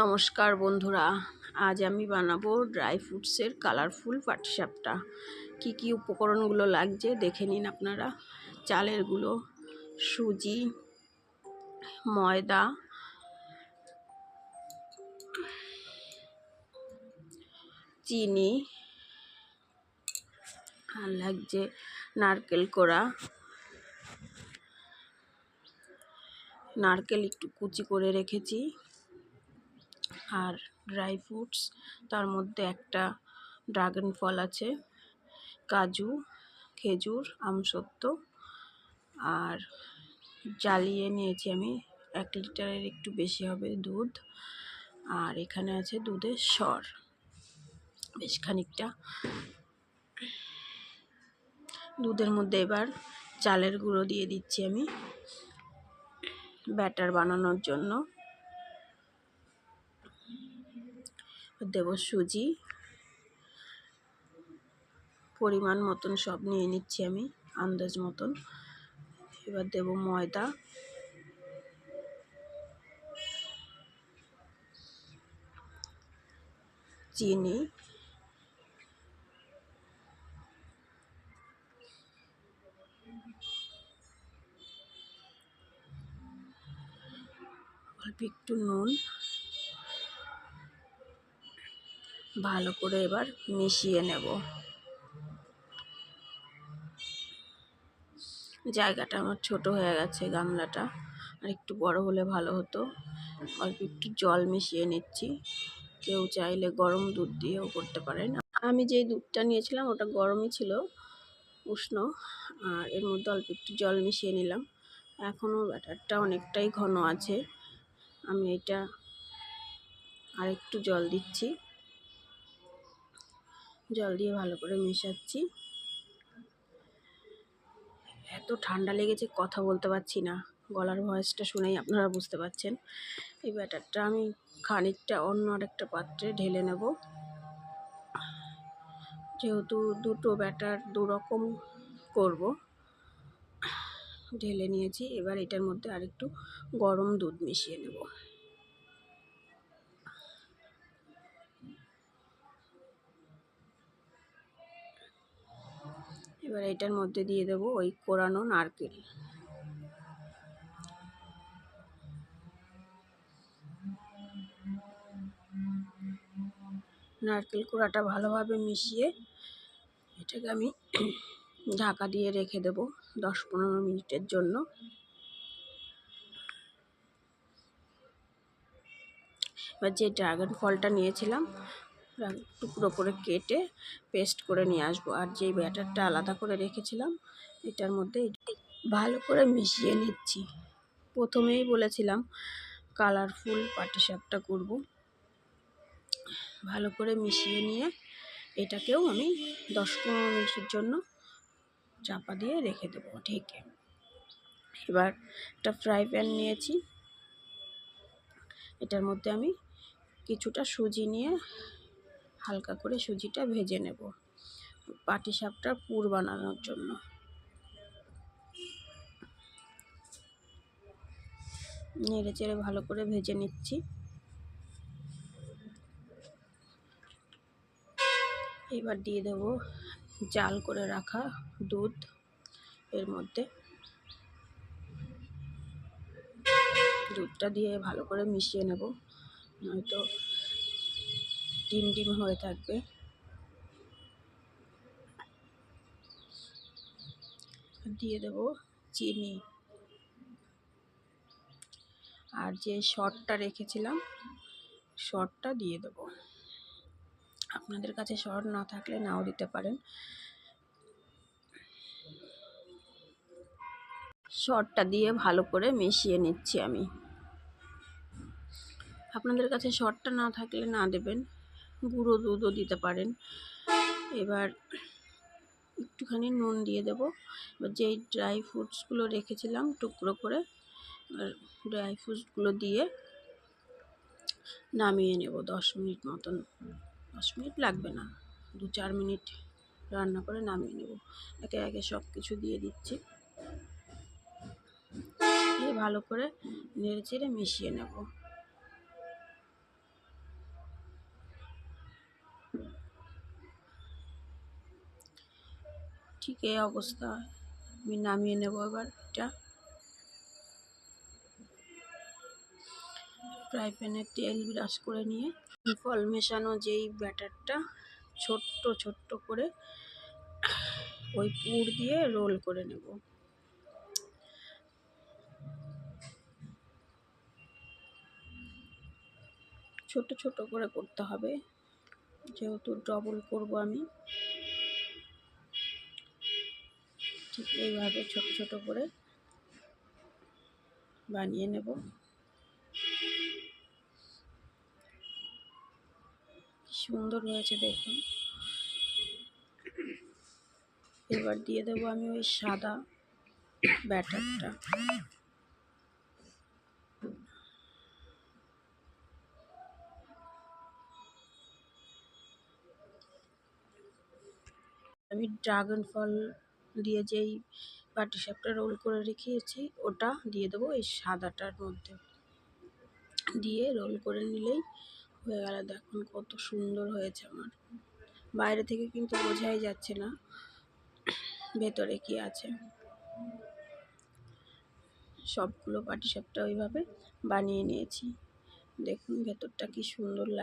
নমস্কার বন্ধুরা, আজ আমি বানাবো ড্রাই ফ্রুটসের কালারফুল পাটিসাপটা। কি কি উপকরণগুলো লাগছে দেখে নিন আপনারা। চালেরগুলো সুজি, ময়দা, চিনি, আর লাগছে নারকেল কোড়া। নারকেল একটু কুচি করে রেখেছি। আর ড্রাই ফ্রুটস তার মধ্যে একটা ড্রাগন ফল আছে, কাজু, খেজুর, আমসত্ত্ব, আর জ্বালিয়ে নিয়েছি আমি এক লিটারের একটু বেশি হবে দুধ, আর এখানে আছে দুধের স্বর বেশ খানিকটা। দুধের মধ্যে এবার চালের গুঁড়ো দিয়ে দিচ্ছি আমি ব্যাটার বানানোর জন্য। দেব সুজি। পরিমাণ মতন সব নিয়ে নিচ্ছি আমি, আন্দাজ মতন। এবার দেব ময়দা। চিনি। অল্প একটু নুন। ভালো করে এবার মিশিয়ে নেব। জায়গাটা আমার ছোট হয়ে গেছে, গামলাটা। আর একটু বড় হলে ভালো হতো। অল্প একটু জল মিশিয়ে নিচ্ছি। কেউ চাইলে গরম দুধ দিয়েও করতে পারেন। আমি যেই দুধটা নিয়েছিলাম ওটা গরমই ছিল, উষ্ণ। আর এর মধ্যে অল্প একটু জল মিশিয়ে নিলাম। এখনও ব্যাটারটা অনেকটাই ঘন আছে। আমি এটা আর একটু জল দিচ্ছি। জল দিয়ে ভালো করে মেশাচ্ছি। এত ঠান্ডা লেগেছে, কথা বলতে পারছি না। গলার ভয়েসটা শুনেই আপনারা বুঝতে পারছেন। এই ব্যাটারটা আমি খানিকটা অন্য আরেকটা পাত্রে ঢেলে নেব। যেহেতু দুটো ব্যাটার দু রকম করব, ঢেলে নিয়েছি। এবার এটার মধ্যে আরেকটু গরম দুধ মিশিয়ে নেব। এবার এটার মধ্যে দিয়ে দেবো ওই কোরানো নারকেল। নারকেল কোড়াটা ভালোভাবে মিশিয়ে এটাকে আমি ঢাকা দিয়ে রেখে দেব দশ পনেরো মিনিটের জন্য। এবার যে ড্রাগন ফলটা নিয়েছিলাম টুকরো করে কেটে পেস্ট করে নিয়ে আসব। আর যেই ব্যাটারটা আলাদা করে রেখেছিলাম, এটার মধ্যে ভালো করে মিশিয়ে নিচ্ছি। প্রথমেই বলেছিলাম কালারফুল পাটিসাপটা করব। ভালো করে মিশিয়ে নিয়ে এটাকেও আমি দশ পনেরো মিনিটের জন্য চাপা দিয়ে রেখে দেবো ঢেকে। এবার একটা ফ্রাই প্যান নিয়েছি। এটার মধ্যে আমি কিছুটা সুজি নিয়ে হালকা করে সুজিটা ভেজে নেব পাটি সাপটার পুর বানানোর জন্য। নেড়ে চেড়ে ভালো করে ভেজে নিচ্ছি। এবার দিয়ে দেব জাল করে রাখা দুধ এর মধ্যে। দুধটা দিয়ে ভালো করে মিশিয়ে নেব, নয়তো ডিম ডিম হয়ে থাকবে। দিয়ে দেব চিনি। আর যে শর্টটা রেখেছিলাম শর্টটা দিয়ে দেব। আপনাদের কাছে শর্ট না থাকলে নাও দিতে পারেন। শর্টটা দিয়ে ভালো করে মিশিয়ে নিচ্ছি আমি। আপনাদের কাছে শর্টটা না থাকলে না দেবেন। গুঁড়ো দুধও দিতে পারেন। এবার একটুখানি নুন দিয়ে দেবো। এবার যেই ড্রাই ফ্রুটসগুলো রেখেছিলাম টুকরো করে, এবার ড্রাই ফ্রুটসগুলো দিয়ে নামিয়ে নেব দশ মিনিট মতন। দশ মিনিট লাগবে না, দু চার মিনিট রান্না করে নামিয়ে নেব। একে একে সব কিছু দিয়ে দিচ্ছি। দিয়ে ভালো করে নেড়ে চেড়ে মিশিয়ে নেব। ঠিক এই অবস্থা আমি নামিয়ে নেব এবার এটা। ফ্রাই প্যানে তেল ব্রাশ করে নিয়ে ফল মেশানো যেই ব্যাটারটা ছোট্ট ছোট্ট করে ওই পুর দিয়ে রোল করে নেব। ছোট ছোট করে করতে হবে। যেহেতু ডবল করব আমি। এইভাবে ছোট ছোট করে বানিয়ে নেব। সুন্দর হয়েছে দেখুন। এবার দিয়ে দেবো আমি ওই সাদা ব্যাটারটা। আমি ড্রাগন ফল দিয়ে যেই পাটিসাপটা রোল করে রেখেছি, ওটা দিয়ে দেবো এই সাদাটার মধ্যে। দিয়ে রোল করে নিলেই হয়ে গেল। দেখুন কত সুন্দর হয়েছে আমার। বাইরে থেকে কিন্তু বোঝাই যাচ্ছে না ভেতরে কি আছে। সবগুলো পাটিসাপটা ওইভাবে বানিয়ে নিয়েছি। দেখুন ভেতরটা কি সুন্দর লাগে